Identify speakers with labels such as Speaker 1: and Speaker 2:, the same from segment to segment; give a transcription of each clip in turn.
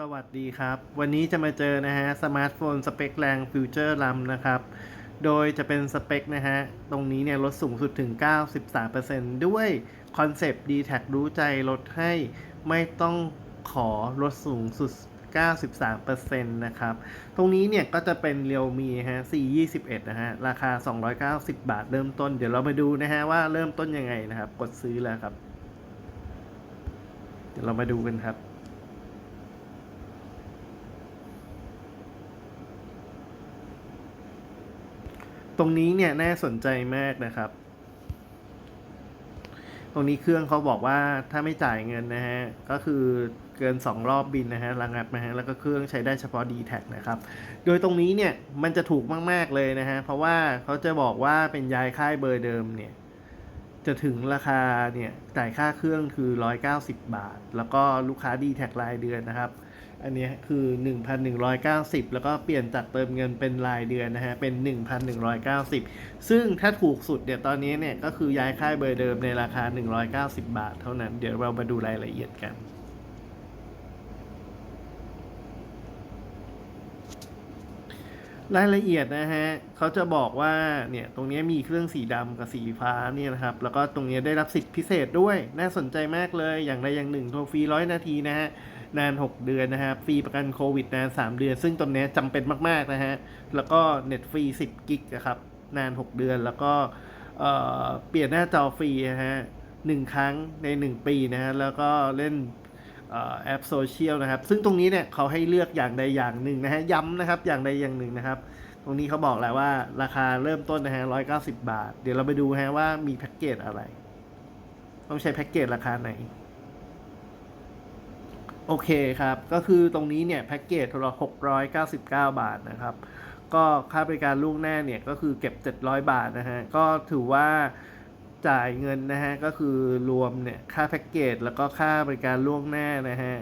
Speaker 1: สวัสดีครับ วันนี้จะมาเจอนะฮะสมาร์ทโฟนสเปคแรงฟิวเจอร์ลัมนะครับ โดยจะเป็นสเปคนะฮะ ตรงนี้เนี่ยลดสูงสุดถึง 93%ด้วยคอนเซปต์ d t แทรู้ใจลดให้ไม่ต้องขอลดสูงสุด 93%นะครับ ตรงนี้เนี่ยก็จะเป็นเรียวมีฮะ 421 นะฮะ ราคา 290 บาทเริ่มต้น เดี๋ยวเรามาดูนะฮะว่าเริ่มต้นยังไงนะครับ กดซื้อแล้วครับ เดี๋ยวเรามาดูกันครับ ตรงนี้เนี่ยน่าสนใจมากนะครับ ตรงนี้เครื่องเขาบอกว่าถ้าไม่จ่ายเงินนะฮะ ก็คือเกิน 2 รอบบินนะฮะระงับนะฮะ แล้วก็เครื่องใช้ได้เฉพาะ d t แทนะครับ โดยตรงนี้เนี่ยมันจะถูกมาก ๆ เลยนะฮะ เพราะว่าเขาจะบอกว่าเป็นย้ายค่ายเบอร์เดิมเนี่ย จะถึงราคาเนี่ยจ่ายค่าเครื่องคือ 190 บาท แล้วก็ลูกค้า d t แทรายเดือนนะครับ อันนี้คือ 1,190 แล้วก็เปลี่ยนจากเติมเงินเป็นรายเดือนนะฮะ เป็น 1,190 ซึ่งถ้าถูกสุดเดี๋ยวตอนนี้เนี่ยก็คือย้ายค่ายเบอร์เดิมในราคา 190 บาทเท่านั้น เดี๋ยวเรามาดูรายละเอียดกันรายละเอียดนะฮะเขาจะบอกว่าเนี่ยตรงนี้มีเครื่องสีดำกับสีฟ้าเนี่ยนะครับ แล้วก็ตรงนี้ได้รับสิทธิพิเศษด้วย น่าสนใจมากเลยอย่างใดอย่างหนึ่งโทรฟรีร้อยนาทีนะฮะ นาน 6 เดือนนะครับฟรีประกันโควิดนาน 3 เดือน ซึ่งตรงนี้จำเป็นมาก ๆ นะฮะ แล้วก็เน็ตฟรี 10 กิกนะครับ นาน 6 เดือน แล้วก็เเปลี่ยนหน้าจอฟรีนะฮะหนึ่งครั้งใน 1 ปีนะฮะ แล้วก็เล่นออแอปโซเชียลนะครับ ซึ่งตรงนี้เนี่ยเขาให้เลือกอย่างใดอย่างหนึ่งนะฮะ ย้ำนะครับ อย่างใดอย่างหนึ่งนะครับ ตรงนี้เขาบอกแล้วว่าราคาเริ่มต้นนะฮะ190บาท เดี๋ยวเราไปดูฮะว่ามีแพ็กเกจอะไร ต้องใช้แพ็กเกจราคาไหน โอเคครับ ก็คือตรงนี้เนี่ยแพ็กเกจเรา699 บาทนะครับ ก็ค่าบริการล่วงหน้าเนี่ยก็คือเก็บ 700 บาทนะฮะ ก็ถือว่าจ่ายเงินนะฮะ ก็คือรวมเนี่ยค่าแพ็กเกจแล้วก็ค่าบริการล่วงหน้านะฮะ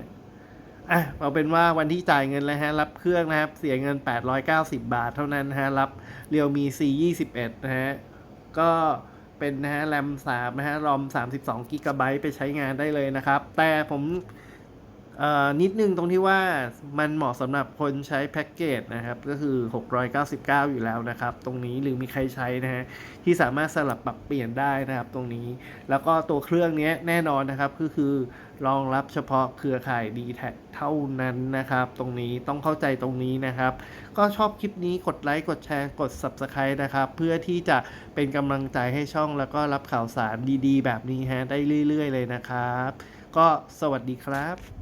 Speaker 1: อะเอาเป็นว่าวันที่จ่ายเงินแล้วฮะ รับเครื่องนะครับ เสียเงิน 890 บาทเท่านั้นนะฮะ รับเรียวมี C21 นะฮะ ก็เป็นนะฮะแรม3นะฮะรอม32กิกะไบต์ไปใช้งานได้เลยนะครับ แต่ผม นิดนึงตรงที่ว่ามันเหมาะสำหรับคนใช้แพ็กเกจนะครับ ก็คือ 699 อยู่แล้วนะครับ ตรงนี้หรือมีใครใช้นะฮะที่สามารถสลับปรับเปลี่ยนได้นะครับ ตรงนี้แล้วก็ตัวเครื่องนี้แน่นอนนะครับก็คือรองรับเฉพาะเครือข่าย d t แทเท่านั้นนะครับ ตรงนี้ต้องเข้าใจตรงนี้นะครับ ก็ชอบคลิปนี้กดไลค์ กดแชร์ กด Subscribe นะครับ เพื่อที่จะเป็นกำลังใจให้ช่องแล้วก็รับข่าวสารดีๆ แบบนี้ฮะได้เรื่อย ๆ เลยนะครับ ก็สวัสดีครับ